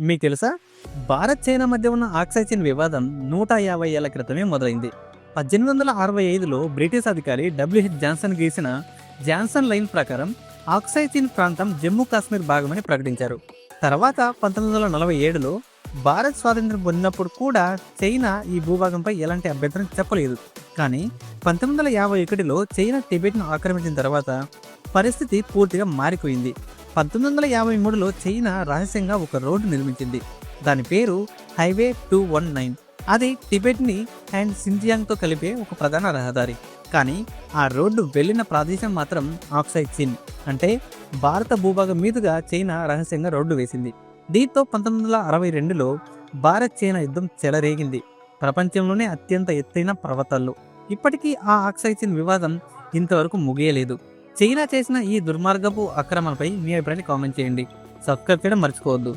మీకు తెలుసా? భారత్ చైనా మధ్య ఉన్న ఆక్సైచిన్ వివాదం నూట యాభై ఏళ్ళ క్రితమే మొదలైంది. పద్దెనిమిది వందల అరవై ఐదులో బ్రిటిష్ అధికారి డబ్ల్యూహెచ్ జాన్సన్ గీసిన జాన్సన్ లైన్ ప్రకారం ఆక్సైచిన్ ప్రాంతం జమ్మూ కాశ్మీర్ భాగమని ప్రకటించారు. తర్వాత పంతొమ్మిది వందల నలభై ఏడులో భారత్ స్వాతంత్రం పొందినప్పుడు కూడా చైనా ఈ భూభాగంపై ఎలాంటి అభ్యంతరం చెప్పలేదు. కానీ పంతొమ్మిది వందల యాభై ఒకటిలో చైనా టిబెట్ను ఆక్రమించిన తర్వాత పరిస్థితి పూర్తిగా మారిపోయింది. పంతొమ్మిది వందల యాభై మూడులో చైనా రహస్యంగా ఒక రోడ్డు నిర్మించింది. దాని పేరు హైవే టూ వన్ నైన్. అది టిబెట్ని అండ్ సింజియాంగ్తో కలిపే ఒక ప్రధాన రహదారి. కానీ ఆ రోడ్డు వెళ్ళిన ప్రదేశం మాత్రం ఆక్సైడ్ చిన్. అంటే భారత భూభాగం మీదుగా చైనా రహస్యంగా రోడ్డు వేసింది. దీంతో పంతొమ్మిది వందల అరవై రెండులో భారత్ చైనా యుద్ధం చెలరేగింది. ప్రపంచంలోనే అత్యంత ఎత్తైన పర్వతాల్లో. ఇప్పటికీ ఆ ఆక్సైచిన్ వివాదం ఇంతవరకు ముగియలేదు. చైనా చేసిన ఈ దుర్మార్గపు అక్రమంపై మీ అభిప్రాయాన్ని కామెంట్ చేయండి. సబ్స్క్రైబ్ చేయడం మర్చిపోవద్దు.